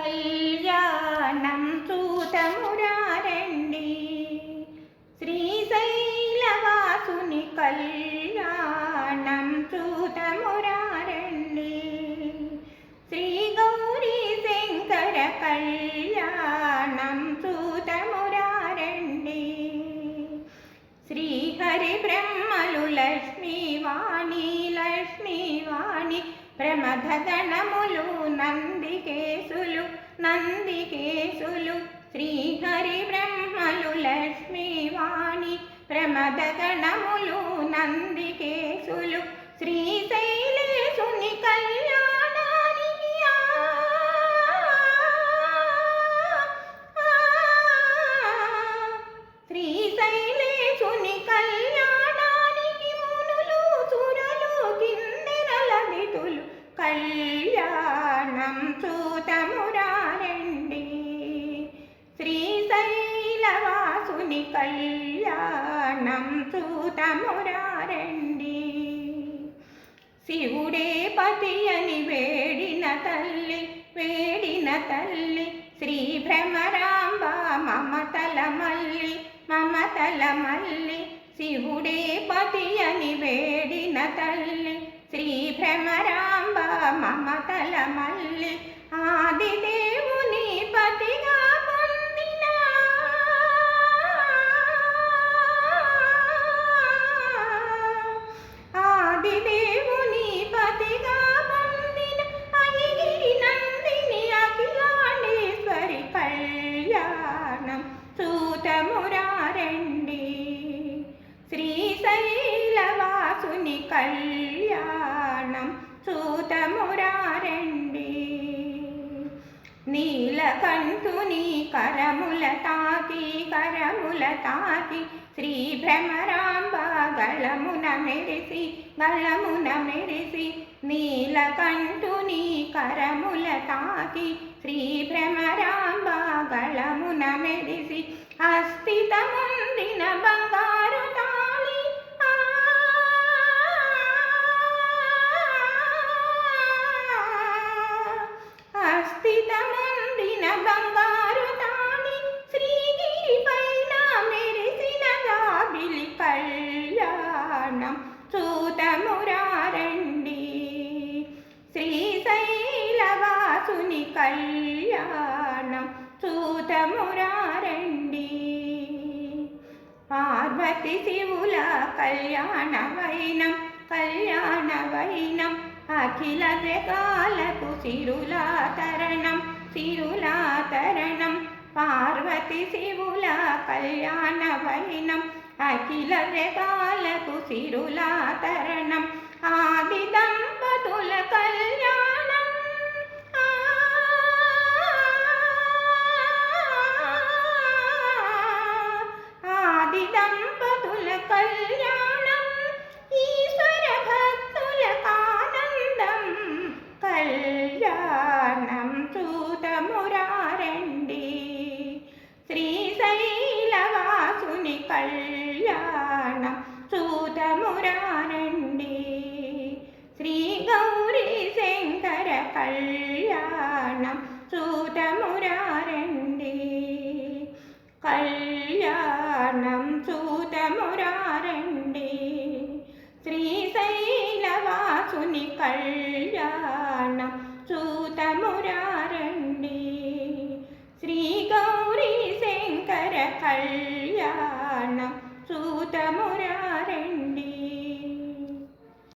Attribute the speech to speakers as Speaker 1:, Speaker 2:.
Speaker 1: కళ్యాణం చూతమురారండి శ్రీశైలవాసుని కళ్యాణం చూతమురారండి శ్రీ గౌరీ శంకర కళ్యాణం చూతమురారండి శ్రీహరి బ్రహ్మలు లక్ష్మీవాణి లక్ష్మీవాణి ప్రమథ గణములు నందికేశులు శ్రీహరి బ్రహ్మలు లక్ష్మీవాణి ప్రమద గణములు నందికేశులు శ్రీశైలేశుని కళ్యాణ కళ్యాణం చూతమురారండి శివుడే పతి అని వేడిన తల్లి వేడిన తల్లి శ్రీ భ్రమరాంబ మమతల మల్లి మమతల మల్లి. శివుడే పతి అని వేడిన తల్లి శ్రీ భ్రమరాంబ మమతల మల్లి. ఆదిదేవుని పతిగా చూతమురారండి శ్రీశైలవాసుని కళ్యాణం చూతమురారండి నీలకంఠుని కరముల తాకి కరముల తాకి శ్రీ భ్రమరాంబ గళమున మెరిసి గళమున మెరిసి కరముల తాకి శ్రీ భ్రమరాంబాగళమున మెరిసి అస్థితముందిన బంగారు తాళి. అస్థితముందిన బంగారు తాళి శ్రీగిరి పైన మెరిసిన దాబిలి కళ్యాణం. చూతమురా శ్రీశైలవాసుని కళ్యాణం చూతమురారండి. పార్వతి శివుల కళ్యాణ వైనం కళ్యాణ వైనం అఖిల జగాలకు సిరులా తరణం సిరులా తరణం పార్వతి శివుల కళ్యాణ వైనం అఖిల జగాలకు సిరులా తరణం ఆది దంపతుల కళ్యాణ రండి. శ్రీశైలవాసుని కళ్యాణం చూతమురారండి శ్రీ గౌరీ శంకర కళ్యాణం చూతమురారండి కళ్యాణం చూతమురారండి శ్రీశైలవాసుని కళ్యాణం చూతమురారండి കല്യാണം സൂതമുരാരണ്യ